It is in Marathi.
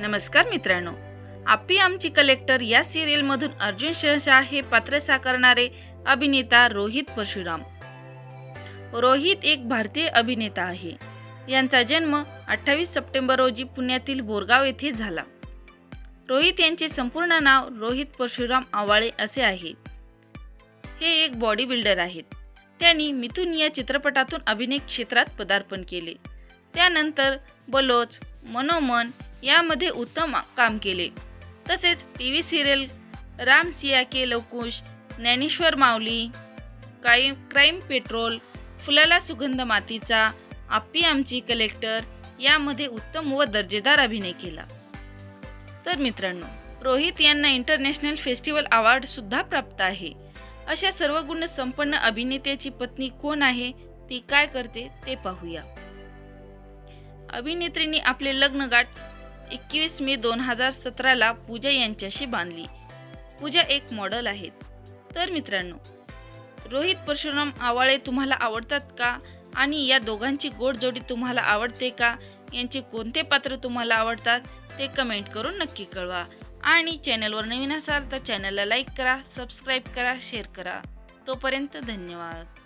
नमस्कार मित्रांनो. आपी आमची कलेक्टर या सिरियलमधून अर्जुन शहशाह हे पात्र साकारणारे अभिनेता रोहित परशुराम. रोहित एक भारतीय अभिनेता आहे. यांचा जन्म अठ्ठावीस सप्टेंबर रोजी पुण्यातील बोरगाव येथे झाला. रोहित यांचे संपूर्ण नाव रोहित परशुराम आवाळे असे आहे. हे एक बॉडी बिल्डर आहेत. त्यांनी मिथुन या चित्रपटातून अभिनय क्षेत्रात पदार्पण केले. त्यानंतर बलोच मनोमन यामध्ये उत्तम काम केले. तसेच T V serial Ram Siya Ke Luvkush Dnyaneshwar Mauli crime crime patrol Phulala Sugandh Maaticha Appi आमची कलेक्टर यामध्ये उत्तम व दर्जेदार अभिनय केला. तर मित्रांनो रोहित यांना इंटरनॅशनल फेस्टिवल अवॉर्डसुद्धा प्राप्त आहे. अशा सर्व गुण संपन्न अभिनेत्याची पत्नी कोण आहे ती काय करते ते पाहूया. अभिनेत्रीने आपले लग्नगाठ एकवीस मे दोन हजार सतराला पूजा यांच्याशी बांधली. पूजा एक मॉडल आहेत. तर मित्रांनो रोहित परशुराम आवाळे तुम्हाला आवडतात का? आणि या दोघांची गोड जोडी तुम्हाला आवडते का? यांचे कोणते पात्र तुम्हाला आवडतात? ते कमेंट करून नक्की कळवा. आणि चॅनलवर नवीन असाल तर चॅनलला लाईक करा सबस्क्राईब करा शेअर करा. तोपर्यंत धन्यवाद.